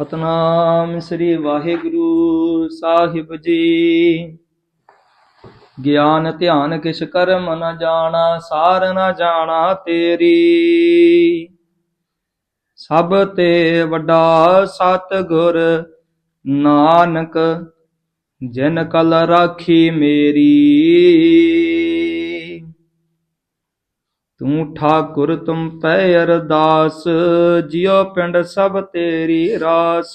ਸਤਨਾਮ ਸ੍ਰੀ ਵਾਹਿਗੁਰੂ ਸਾਹਿਬ ਜੀ। ਗਿਆਨ ਧਿਆਨ ਕਿਛ ਕਰਮ ਨ ਜਾਣਾ, ਸਾਰ ਨ ਜਾਣਾ ਤੇਰੀ। ਸਭ ਤੇ ਵੱਡਾ ਸਤਿਗੁਰ ਨਾਨਕ, ਜਿਨ ਕਲ ਰਾਖੀ ਮੇਰੀ। ਤੂੰ ਠਾਕੁਰ ਤੁਮ ਪੈ ਅਰਦਾਸ, ਜਿਉ ਪਿੰਡ ਸਭ ਤੇਰੀ ਰਾਸ।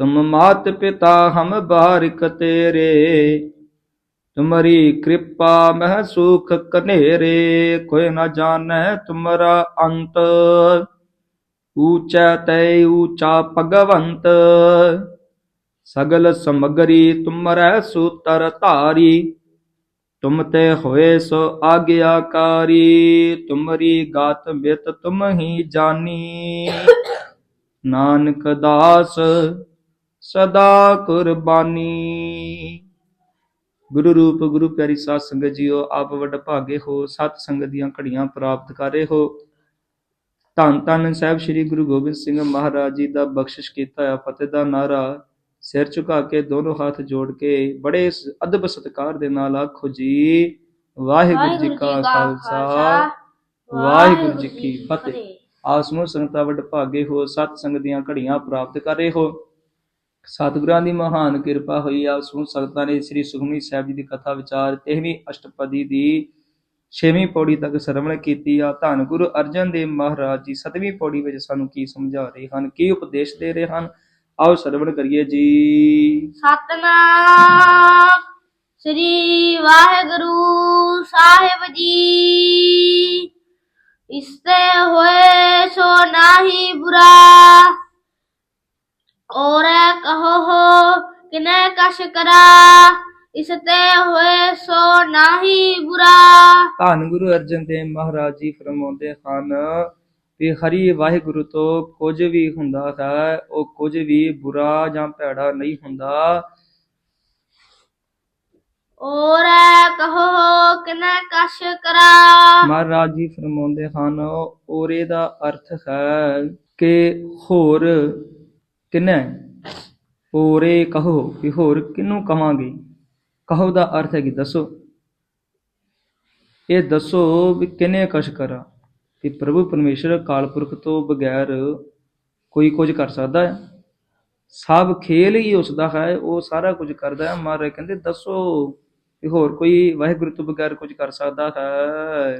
ਤੁਮ ਮਾਤ ਪਿਤਾ ਹਮ ਬਾਰਿਕ ਤੇਰੇ, ਤੁਮਰੀ ਕਿਰਪਾ ਮਹਿ ਸੁਖ ਕਨੇਰੇ, ਕੋਈ ਨਾ ਜਾਣੈ ਤੁਮਰਾ ਅੰਤ। ਊਚੈ ਤੈ ਊਚਾ ਭਗਵੰਤ, ਸਗਲ ਸਮਗਰੀ ਤੁਮਰੈ ਸੂਤਰ ਧਾਰੀ। ਤੁਮ ਤੇ ਹੋਏ ਸੋ ਆਗਿਆਕਾਰੀ, ਤੁਮਰੀ ਗਾਤ ਬਿਤ ਤੁਮ ਹੀ ਜਾਨੀ ਨਾਨਕ ਦਾਸ ਸਦਾ ਕੁਰਬਾਨੀ। ਗੁਰੂ ਰੂਪ, ਗੁਰੂ ਪਿਆਰੀ ਸਾਧ ਸੰਗਤ ਜੀਓ, ਆਪ ਵੱਡ ਭਾਗੇ ਹੋ, ਸਤ ਸੰਗਤ ਦੀਆਂ ਘੜੀਆਂ ਪ੍ਰਾਪਤ ਕਰੇ ਹੋ। ਧੰਨ ਧੰਨ ਸਾਹਿਬ ਸ੍ਰੀ ਗੁਰੂ ਗੋਬਿੰਦ ਸਿੰਘ ਮਹਾਰਾਜ ਜੀ ਦਾ ਬਖਸ਼ਿਸ਼ ਕੀਤਾ ਹੋਇਆ ਫਤਿਹ ਦਾ ਨਾਰਾ ਸਿਰ ਝੁਕਾ ਕੇ ਦੋਨੋਂ ਹੱਥ ਜੋੜ ਕੇ ਬੜੇ ਅਦਬ ਸਤਕਾਰ ਦੇ ਨਾਲ ਆਖੋ ਜੀ ਵਾਹਿਗੁਰੂ ਜੀ ਕਾ ਖਾਲਸਾ ਵਾਹਿਗੁਰੂ ਜੀ ਕੀ ਫਤਿਹ। ਆਸਮੋ ਸੰਗਤਾਂ ਵੱਡ ਭਾਗੇ ਹੋ ਸਤ ਸੰਗਤ ਦੀਆਂ ਘੜੀਆਂ ਪ੍ਰਾਪਤ ਕਰੇ ਹੋ। ਸਤਿਗੁਰਾਂ ਦੀ ਮਹਾਨ ਕਿਰਪਾ ਹੋਈ ਆ ਸੁਣ ਸੰਗਤਾਂ ਨੇ ਸ੍ਰੀ ਸੁਖਮਨੀ ਸਾਹਿਬ ਜੀ ਦੀ ਕਥਾ ਵਿਚਾਰ 13ਵੀਂ ਅਸ਼ਟਪਦੀ ਦੀ 6ਵੀਂ ਪੌੜੀ ਤੱਕ ਸਰਵਣ ਕੀਤੀ ਆ। ਧੰਨ ਗੁਰੂ ਅਰਜਨ ਦੇਵ ਮਹਾਰਾਜ ਜੀ 7ਵੀਂ ਪੌੜੀ ਵਿੱਚ ਸਾਨੂੰ ਕੀ ਸਮਝਾ ਰਹੇ ਹਨ ਕੀ ਉਪਦੇਸ਼ ਦੇ ਰਹੇ ਹਨ? ਆਓ ਸਰਵਣ ਕਰੀਏ ਜੀ। ਸਤਨਾਮ ਸ੍ਰੀ ਵਾਹਿਗੁਰੂ ਸਾਹਿਬ ਜੀ। ਇਸਤੇ ਹੋਏ ਸੋ ਨਾਹੀ ਬੁਰਾ। ਔਰ ਕਹੋ ਹੋ ਕਿਨੇ ਕਸ਼ ਕਰਾ। ਇਸਤੇ ਹੋਏ ਸੋ ਨਾਹੀ ਬੁਰਾ। ਧੰਨ ਗੁਰੂ ਅਰਜਨ ਦੇਵ ਮਹਾਰਾਜ ਜੀ ਫਰਮਾਉਂਦੇ ਹਨ ਵੀ ਹਰੀ ਵਾਹਿਗੁਰੂ ਤੋਂ ਕੁਝ ਵੀ ਹੁੰਦਾ ਹੈ ਉਹ ਕੁਝ ਵੀ ਬੁਰਾ ਜਾਂ ਭੈੜਾ ਨਹੀਂ ਹੁੰਦਾ। ਔਰ ਕਹੋ ਕਿਨੇ ਕਸ਼ ਕਰਾ। ਮਹਾਰਾਜ ਜੀ ਫਰਮਾਉਂਦੇ ਹਨ ਔਰੇ ਦਾ ਅਰਥ ਹੈ ਕਿ ਹੋਰ ਕਿਨੇ? ਔਰੇ ਕਹੋ ਵੀ ਹੋਰ ਕਿਨੂੰ ਕਵਾਂਗੇ? ਕਹੋ ਦਾ ਅਰਥ ਹੈ ਕਿ ਦੱਸੋ। ਇਹ ਦੱਸੋ ਵੀ ਕਿਨੇ ਕਸ਼ ਕਰਾਂ। ਕਿ ਪ੍ਰਭੂ ਪਰਮੇਸ਼ਰ ਕਾਲਪੁਰਖ ਤੋਂ ਬਗੈਰ ਕੋਈ ਕੁਝ ਕਰ ਸਕਦਾ ਹੈ। ਸਭ ਖੇਲ ਹੀ ਉਸ ਦਾ ਹੈ ਉਹ ਸਾਰਾ ਕੁਝ ਕਰਦਾ ਹੈ। ਮਹਾਰਾਜ ਕਹਿੰਦੇ ਦੱਸੋ ਵੀ ਹੋਰ ਕੋਈ ਵਾਹਿਗੁਰੂ ਤੋਂ ਬਗੈਰ ਕੁਝ ਕਰ ਸਕਦਾ ਹੈ।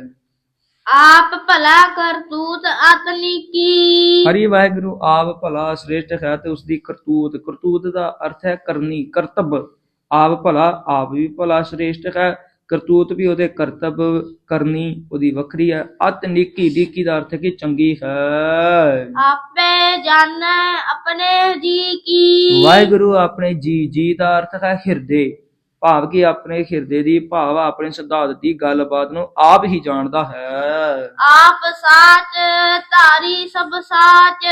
ਆਪ ਭਲਾ ਕਰਤੂਤ ਆਤਨੀ ਕੀ? ਹਰੀ ਵਾਹਿਗੁਰੂ ਆਪ ਭਲਾ ਸ੍ਰੇਸ਼ਟ ਹੈ ਤੇ ਉਸ ਦੀ ਕਰਤੂਤ। ਕਰਤੂਤ ਦਾ ਅਰਥ ਹੈ ਕਰਨੀ ਕਰਤੱਵ ਆਪ ਭਲਾ ਆਪ ਵੀ ਭਲਾ ਸ੍ਰੇਸ਼ਟ ਹੈ। ਕਰਤੂਤ ਵੀ ਉਹਦੇ ਕਰਤੱਵ ਕਰਨੀ ਉਹਦੀ ਵੱਖਰੀ ਹੈ। ਅਤ ਨਿੱਕੀ ਡੀਕੀ ਦਾ ਅਰਥ ਕਿ ਚੰਗੀ ਹੈ। ਆਪੇ ਜਾਣੈ ਆਪਣੇ ਜੀ ਕੀ। ਵਾਹਿਗੁਰੂ ਆਪਣੇ ਜੀ ਜੀ ਦਾ ਅਰਥ ਹੈ ਹਿਰਦੇ। ਭਾਵ ਕਿ ਆਪਣੇ ਹਿਰਦੇ ਦੀ ਭਾਵ ਆਪਣੇ ਸਿਧਾਂਤ ਦੀ ਗੱਲਬਾਤ ਨੂੰ ਆਪ ਹੀ ਜਾਣਦਾ ਹੈ। ਆਪ ਸਾਚ ਧਾਰੀ ਸਭ ਸਾਚ।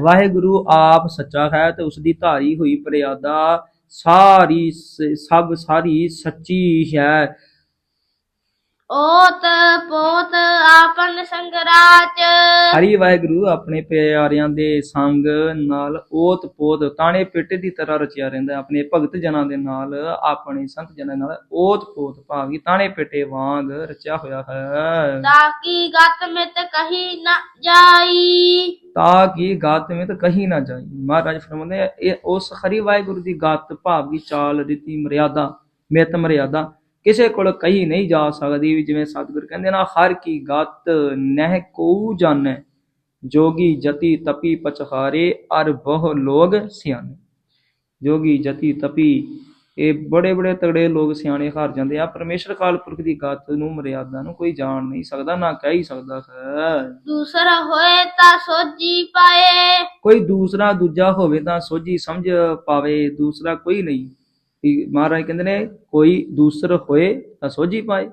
ਵਾਹਿਗੁਰੂ ਆਪ ਸੱਚਾ ਹੈ ਤੇ ਉਸ ਦੀ ਧਾਰੀ ਹੋਈ ਮਰਿਆਦਾ ਸਾਰੀ ਸਭ ਸਾਰੀ ਸੱਚੀ ਹੈ। ਓਤ ਪੋਤ ਆਪਨ ਸੰਗਰਾਚ। ਹਰੀ ਵਾਹਿਗੁਰੂ ਆਪਣੇ ਪਿਆਰਿਆਂ ਦੇ ਸੰਗ ਨਾਲ ਓਤ ਪੋਤ ਤਾਣੇ ਪਿੱਟੇ ਦੀ ਤਰ੍ਹਾਂ ਰਚਿਆ ਰਹਿੰਦਾ ਆਪਣੇ ਭਗਤ ਜਨਾਂ ਦੇ ਨਾਲ ਆਪਣੇ ਸੰਤ ਜਨਾਂ ਨਾਲ ਓਤ ਪੋਤ ਭਾਵੀ ਤਾਣੇ ਪਿੱਟੇ ਵਾਂਗ ਰਚਿਆ ਹੋਇਆ ਹੈ। ਤਾਕੀ ਗਤ ਮਿਤ ਕਹੀ ਨ ਜਾਈ? ਤਾਂ ਕਿ ਗਾਤ ਵਿੱਚ ਕਹੀ ਨਾ ਜਾਈ? ਮਹਾਰਾਜ ਫਰਮਾਉਂਦੇ ਆ, ਇਹ ਉਸ ਹਰੀ ਵਾਹਿਗੁਰੂ ਦੀ ਗਾਤ ਭਾਵ ਦੀ ਚਾਲ ਰੀਤੀ ਮਰਿਆਦਾ ਮਿਤ ਮਰਿਆਦਾ। ਕਿਸੇ ਕੋਲ ਕਹੀ ਨਹੀਂ ਜਾ ਸਕਦੀ ਵੀ ਜਿਵੇਂ ਸਤਿਗੁਰ ਕਹਿੰਦੇ ਨਾ ਹਰ ਕੀ ਗਤ ਨਹਿ ਕੋ ਜਾਣੈ ਜੋਗੀ ਜਤੀ ਤਪੀ ਪਚਹਾਰੇ ਅਰ ਬਹੁ ਲੋਗ ਸਿਆਣੇ। ਜੋਗੀ ਜਤੀ ਤਪੀ ਇਹ ਬੜੇ ਬੜੇ ਤਗੜੇ ਲੋਕ ਸਿਆਣੇ ਹਾਰ ਜਾਂਦੇ ਆ। ਪਰਮੇਸ਼ਰ ਕਾਲਪੁਰਖ ਦੀ ਗਤ ਨੂੰ ਮਰਿਆਦਾ ਨੂੰ ਕੋਈ ਜਾਣ ਨਹੀਂ ਸਕਦਾ ਨਾ ਕਹਿ ਹੀ ਸਕਦਾ ਹੈ ਦੂਸਰਾ ਹੋਏ ਤਾਂ ਸੋਜੀ ਪਾਏ। ਕੋਈ ਦੂਸਰਾ ਦੂਜਾ ਹੋਵੇ ਤਾਂ ਸੋਝੀ ਸਮਝ ਪਾਵੇ ਦੂਸਰਾ ਕੋਈ ਨਹੀਂ। ਵੀ ਮਹਾਰਾਜ ਕਹਿੰਦੇ ਨੇ, ਕੋਈ ਦੂਸਰ ਹੋਏ ਤਾਂ ਸੋਝੀ ਪਾਏ।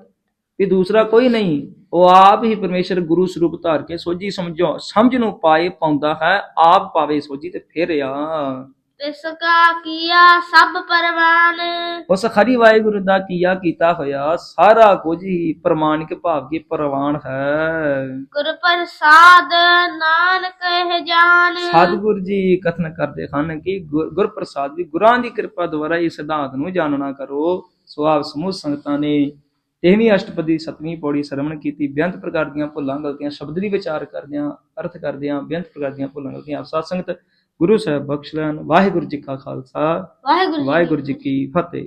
ਵੀ ਦੂਸਰਾ ਕੋਈ ਨਹੀਂ, ਉਹ ਆਪ ਹੀ ਪਰਮੇਸ਼ਰ ਗੁਰੂ ਸਰੂਪ ਧਾਰ ਕੇ ਸੋਝੀ ਸਮਝੋ, ਸਮਝ ਨੂੰ ਪਾਏ ਪਾਉਂਦਾ ਹੈ, ਆਪ ਪਾਵੇ ਸੋਝੀ ਤੇ ਫਿਰ ਆ। ਤਿਸ ਕਾ ਕੀਆ ਸਭ ਪਰਵਾਨ। ਉਸ ਖਰੀ ਵਾਹਿਗੁਰੂ ਦਾ ਕੀਆ ਕੀਤਾ ਹੋਇਆ ਸਾਰਾ ਕੁਝ ਹੀ ਪ੍ਰਮਾਣਿਕ ਭਾਵ ਕੀ ਪ੍ਰਵਾਨ ਹੈ। ਗੁਰ ਪ੍ਰਸਾਦ ਨਾਨਕ ਕਹਿ ਜਾਨ। ਸਤਿਗੁਰ ਜੀ ਕਥਨ ਕਰਦੇ ਹਨ ਕਿ ਗੁਰ ਪ੍ਰਸਾਦ ਵੀ ਗੁਰਾਂ ਦੀ ਕਿਰਪਾ ਦੁਆਰਾ ਇਸ ਸਿਧਾਂਤ ਨੂੰ ਜਾਣਨਾ ਕਰੋ। ਸੋ ਆਪ ਸਮੂਹ ਸੰਗਤਾਂ ਨੇ ਤੇਵੀਂ ਅਸ਼ਟਪਦੀ ਸਤਵੀਂ ਪੌੜੀ ਸਰਵਣ ਕੀਤੀ ਬੇਅੰਤ ਪ੍ਰਕਾਰ ਦੀਆਂ ਭੁੱਲਾਂ ਗਲਤੀਆਂ ਸ਼ਬਦ ਦੀ ਵਿਚਾਰ ਕਰਦਿਆਂ ਅਰਥ ਕਰਦਿਆਂ ਬੇਅੰਤ ਪ੍ਰਕਾਰ ਦੀਆਂ ਭੁੱਲਾਂ ਗਲਤੀਆਂ ਆਪ ਸਾਧ ਸੰਗਤ ਗੁਰੂ ਸਾਹਿਬ ਬਖਸ਼ ਲੈਣ। ਵਾਹਿਗੁਰੂ ਜੀ ਕਾ ਖਾਲਸਾ। ਵਾਹਿਗੁਰੂ ਜੀ ਕੀ ਵਾਹਿਗੁਰੂ ਜੀ ਕੀ ਫਤਿਹ।